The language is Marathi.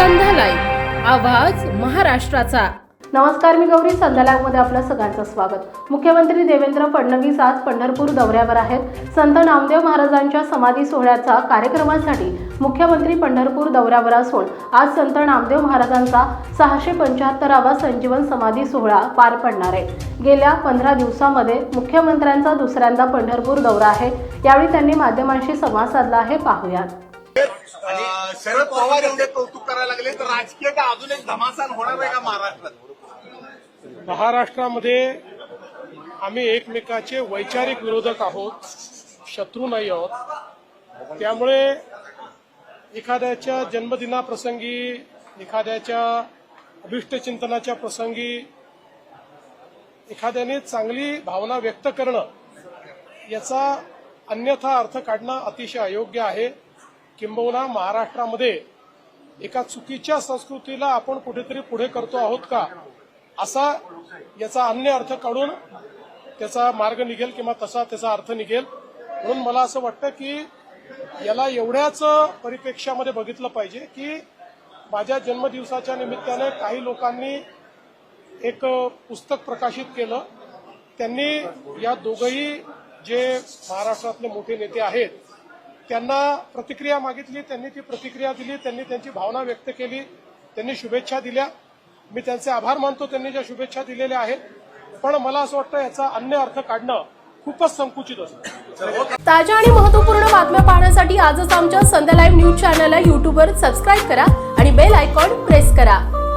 आवाज महाराष्ट्राचा. नमस्कार मी गौरी संध्यालागमध्ये आपलं सगळ्यांचं स्वागत. मुख्यमंत्री देवेंद्र फडणवीस आज पंढरपूर दौऱ्यावर आहेत. संत नामदेव महाराजांच्या समाधी सोहळ्याचा कार्यक्रमासाठी मुख्यमंत्री पंढरपूर दौऱ्यावर असून आज संत नामदेव महाराजांचा सहाशे पंच्याहत्तरावा संजीवन समाधी सोहळा पार पडणार आहे. गेल्या पंधरा दिवसामध्ये मुख्यमंत्र्यांचा दुसऱ्यांदा पंढरपूर दौरा आहे. यावेळी त्यांनी माध्यमांशी संवाद साधला आहे. पाहूयात. अं, शरद पवार एवढे कौतुक करायला लागले तर राजकीय का अजून एक धमासान होणार आहे का महाराष्ट्रात? महाराष्ट्रामध्ये आम्ही एकमेकाचे वैचारिक विरोधक आहोत शत्रू नाही आहोत. त्यामुळे एखाद्याच्या जन्मदिनाप्रसंगी एखाद्याच्या अभिष्टचिंतनाच्या प्रसंगी एखाद्याने चांगली भावना व्यक्त करणं याचा अन्यथा अर्थ काढणं अतिशय अयोग्य आहे. किंबहुना महाराष्ट्रामध्ये एका चुकीच्या संस्कृतीला आपण कुठेतरी पुढे करतो आहोत का? असा याचा अन्य अर्थ काढून त्याचा मार्ग निघेल किंवा तसा त्याचा अर्थ निघेल. म्हणून मला असं वाटतं की याला एवढ्याच परिप्रेक्ष्यामध्ये बघितलं पाहिजे की माझ्या जन्मदिवसाच्या निमित्ताने काही लोकांनी एक पुस्तक प्रकाशित केलं. त्यांनी या दोघही जे महाराष्ट्रातले मोठे नेते आहेत त्यांना प्रतिक्रिया मागितली त्यांनी ती प्रतिक्रिया दिली त्यांनी त्यांची भावना व्यक्त केली त्यांनी शुभेच्छा दिल्या. मी त्यांचे आभार मानतो त्यांनी ज्या शुभेच्छा दिलेल्या आहेत. पण मला असं वाटतं याचा अन्य अर्थ काढणं खूपच संकुचित असतं. ताज्या आणि महत्त्वपूर्ण बातम्या पाहण्यासाठी आजच आमच्या संध्या लाईव्ह न्यूज चॅनलला यूट्यूबवर सबस्क्राईब करा आणि बेल आयकॉन प्रेस करा.